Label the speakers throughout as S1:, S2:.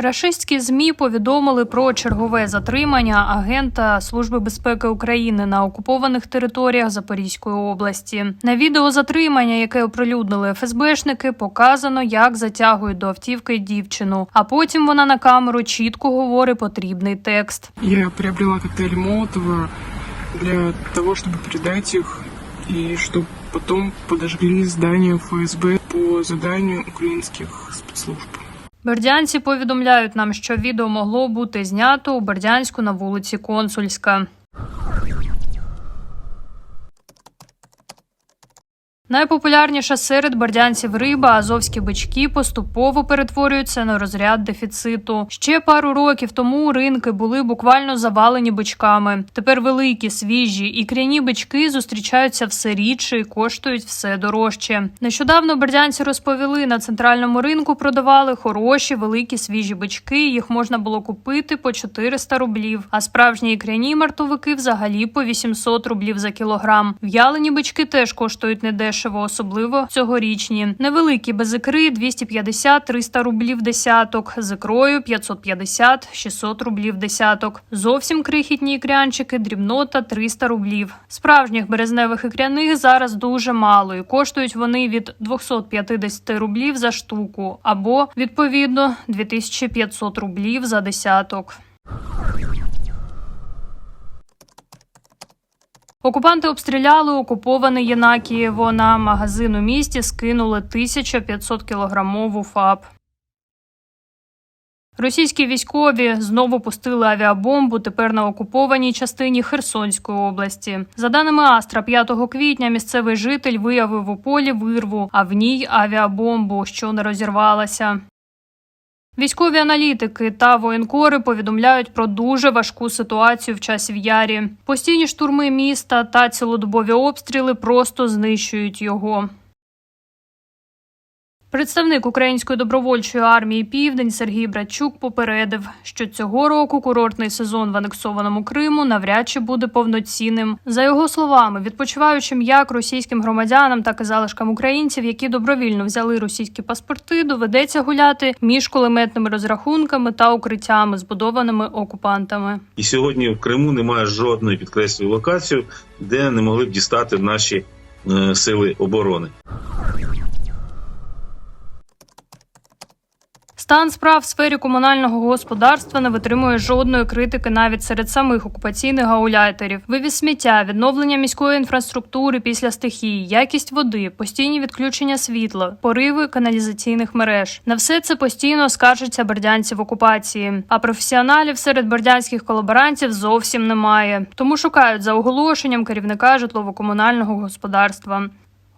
S1: Рашистські змі повідомили про чергове затримання агента Служби безпеки України на окупованих територіях Запорізької області. На відео затримання, яке оприлюднили ФСБшники, показано, як затягують до автівки дівчину. А потім вона на камеру чітко говорить потрібний текст.
S2: Я приобрела коктейли Молотова для того, чтобы передать их и чтобы потом подожгли здание ФСБ по заданию украинских спецслужб.
S1: Бердянці повідомляють нам, що відео могло бути знято у Бердянську на вулиці Консульська. Найпопулярніша серед бердянців риба, азовські бички поступово перетворюються на розряд дефіциту. Ще пару років тому ринки були буквально завалені бичками. Тепер великі, свіжі і кряні бички зустрічаються все рідше і коштують все дорожче. Нещодавно бердянці розповіли, на центральному ринку продавали хороші, великі свіжі бички. Їх можна було купити по 400 рублів. А справжні ікряні мартовики взагалі по 800 рублів за кілограм. В'ялені бички теж коштують недешево, особливо цьогорічні. Невеликі без ікри 250-300 рублів десяток, з ікрою 550-600 рублів десяток. Зовсім крихітні ікрянчики, дрібнота 300 рублів. Справжніх березневих ікряних зараз дуже мало, і коштують вони від 250 рублів за штуку, або відповідно 2500 рублів за десяток. Окупанти обстріляли окуповане Єнакієво. На магазин у місті скинули 1500 кілограмову ФАП. Російські військові знову пустили авіабомбу тепер на окупованій частині Херсонської області. За даними Астра, 5 квітня місцевий житель виявив у полі вирву, а в ній авіабомбу, що не розірвалася. Військові аналітики та воєнкори повідомляють про дуже важку ситуацію в часі в ярі. Постійні штурми міста та цілодобові обстріли просто знищують його. Представник української добровольчої армії Південь Сергій Братчук попередив, що цього року курортний сезон в анексованому Криму навряд чи буде повноцінним. За його словами, відпочиваючим як російським громадянам, так і залишкам українців, які добровільно взяли російські паспорти, доведеться гуляти між кулеметними розрахунками та укриттями, збудованими окупантами.
S3: І сьогодні в Криму немає жодної підкреслюю локацію, де не могли б дістати наші е, сили оборони.
S1: Стан справ в сфері комунального господарства не витримує жодної критики навіть серед самих окупаційних гауляйтерів. Вивіз сміття, відновлення міської інфраструктури після стихії, якість води, постійні відключення світла, пориви каналізаційних мереж. На все це постійно скаржаться бердянці в окупації. А професіоналів серед бердянських колаборантів зовсім немає. Тому шукають за оголошенням керівника житлово-комунального господарства.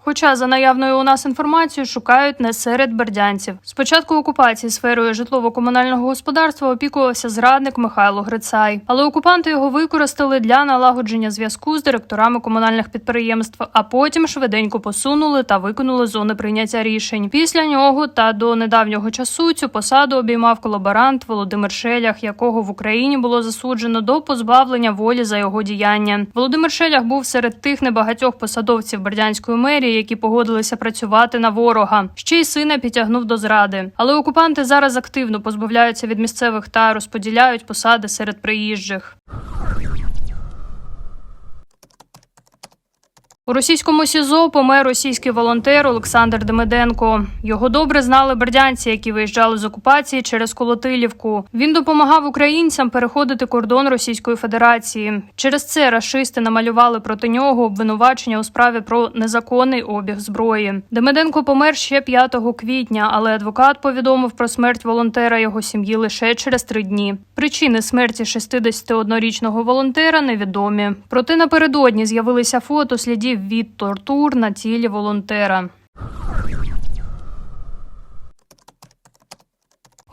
S1: Хоча за наявною у нас інформацією шукають не серед бердянців. З початку окупації сферою житлово-комунального господарства опікувався зрадник Михайло Грицай, але окупанти його використали для налагодження зв'язку з директорами комунальних підприємств, а потім швиденько посунули та виконали зони прийняття рішень. Після нього та до недавнього часу цю посаду обіймав колаборант Володимир Шелях, якого в Україні було засуджено до позбавлення волі за його діяння. Володимир Шелях був серед тих небагатьох посадовців бердянської мерії, які погодилися працювати на ворога. Ще й сина підтягнув до зради. Але окупанти зараз активно позбавляються від місцевих та розподіляють посади серед приїжджих. У російському СІЗО помер російський волонтер Олександр Демиденко. Його добре знали бердянці, які виїжджали з окупації через Колотилівку. Він допомагав українцям переходити кордон Російської Федерації. Через це рашисти намалювали проти нього обвинувачення у справі про незаконний обіг зброї. Демиденко помер ще 5 квітня, але адвокат повідомив про смерть волонтера його сім'ї лише через три дні. Причини смерті 61-річного волонтера невідомі. Проте напередодні з'явилися фото слідів від тортур на тілі волонтера.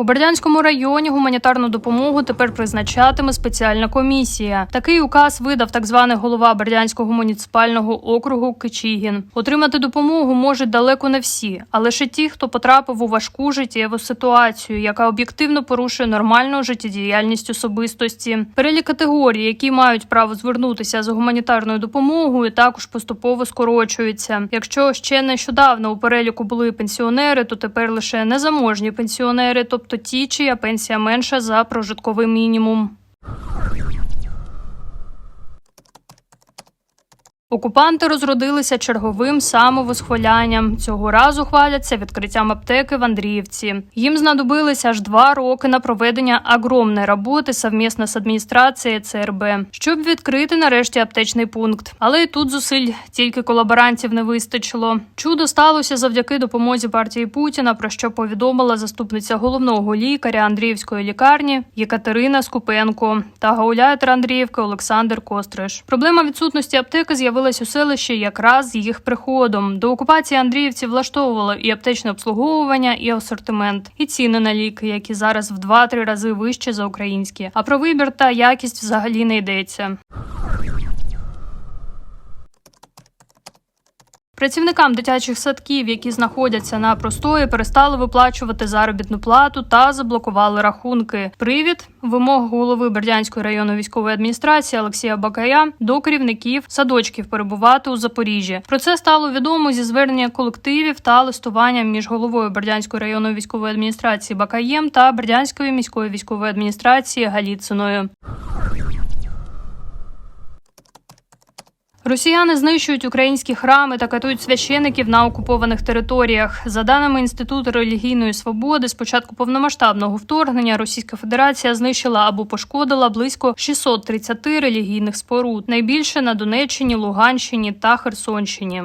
S1: У Бердянському районі гуманітарну допомогу тепер призначатиме спеціальна комісія. Такий указ видав так званий голова Бердянського муніципального округу Кичігін. Отримати допомогу можуть далеко не всі, а лише ті, хто потрапив у важку життєву ситуацію, яка об'єктивно порушує нормальну життєдіяльність особистості. Перелік категорій, які мають право звернутися за гуманітарною допомогою, також поступово скорочується. Якщо ще нещодавно у переліку були пенсіонери, то тепер лише незаможні пенсіонери, тобто ті, чия пенсія менша за прожитковий мінімум. Окупанти розродилися черговим самовосхвалянням. Цього разу хваляться відкриттям аптеки в Андріївці. Їм знадобилися аж два роки на проведення огромної роботи совмісно з адміністрацією ЦРБ, щоб відкрити нарешті аптечний пункт. Але і тут зусиль тільки колаборантів не вистачило. Чудо сталося завдяки допомозі партії Путіна, про що повідомила заступниця головного лікаря Андріївської лікарні Єкатерина Скупенко та гауляйтер Андріївки Олександр Костриш. Проблема відсутності аптеки з'явилася у селищі якраз з їх приходом. До окупації Андріївці влаштовувало і аптечне обслуговування, і асортимент, і ціни на ліки, які зараз в 2-3 рази вище за українські. А про вибір та якість взагалі не йдеться. Працівникам дитячих садків, які знаходяться на простої, перестали виплачувати заробітну плату та заблокували рахунки. Привід вимог голови Бердянської районної військової адміністрації Олексія Бакая до керівників садочків перебувати у Запоріжжі. Про це стало відомо зі звернення колективів та листуванням між головою Бердянської районної військової адміністрації Бакаєм та Бердянської міської військової адміністрації Галіциною. Росіяни знищують українські храми та катують священиків на окупованих територіях. За даними Інституту релігійної свободи, з початку повномасштабного вторгнення Російська Федерація знищила або пошкодила близько 630 релігійних споруд, найбільше на Донеччині, Луганщині та Херсонщині.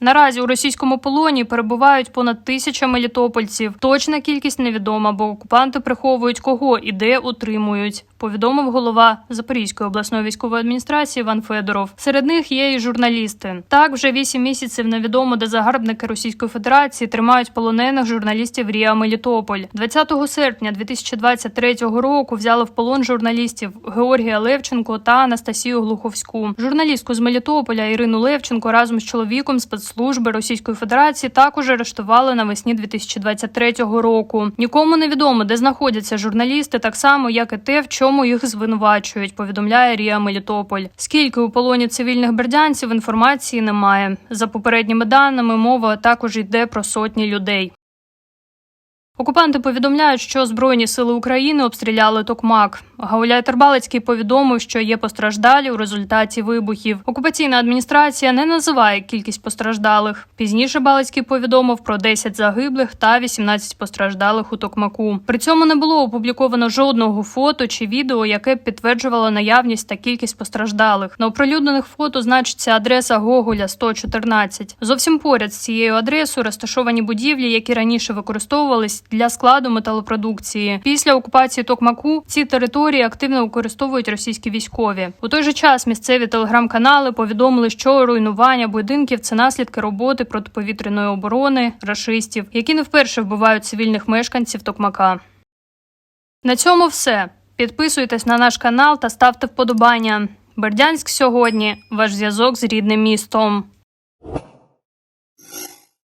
S1: Наразі у російському полоні перебувають понад тисяча мелітопольців. Точна кількість невідома, бо окупанти приховують кого і де утримують. Повідомив голова Запорізької обласної військової адміністрації Іван Федоров. Серед них є і журналісти. Так вже вісім місяців невідомо, де загарбники Російської Федерації тримають полонених журналістів Ріа Мелітополь. 20 серпня 2023 року взяли в полон журналістів Георгія Левченко та Анастасію Глуховську. Журналістку з Мелітополя Ірину Левченко разом з чоловіком спецслужби Російської Федерації також арештували навесні 2023 року. Нікому не відомо, де знаходяться журналісти, так само як і те, в чому їх звинувачують. Повідомляє Рія Мелітополь. Скільки у полоні цивільних бердянців інформації немає. За попередніми даними мова також йде про сотні людей. Окупанти повідомляють, що Збройні сили України обстріляли Токмак. Гауляйтер Балицький повідомив, що є постраждалі у результаті вибухів. Окупаційна адміністрація не називає кількість постраждалих. Пізніше Балицький повідомив про 10 загиблих та 18 постраждалих у Токмаку. При цьому не було опубліковано жодного фото чи відео, яке б підтверджувало наявність та кількість постраждалих. На оприлюднених фото значиться адреса Гоголя 114. Зовсім поряд з цією адресою розташовані будівлі, які раніше використовувались для складу металопродукції. Після окупації Токмаку ці території активно використовують російські військові. У той же час місцеві телеграм-канали повідомили, що руйнування будинків це наслідки роботи протиповітряної оборони рашистів, які не вперше вбивають цивільних мешканців Токмака. На цьому все. Підписуйтесь на наш канал та ставте вподобання. Бердянськ сьогодні ваш зв'язок з рідним містом.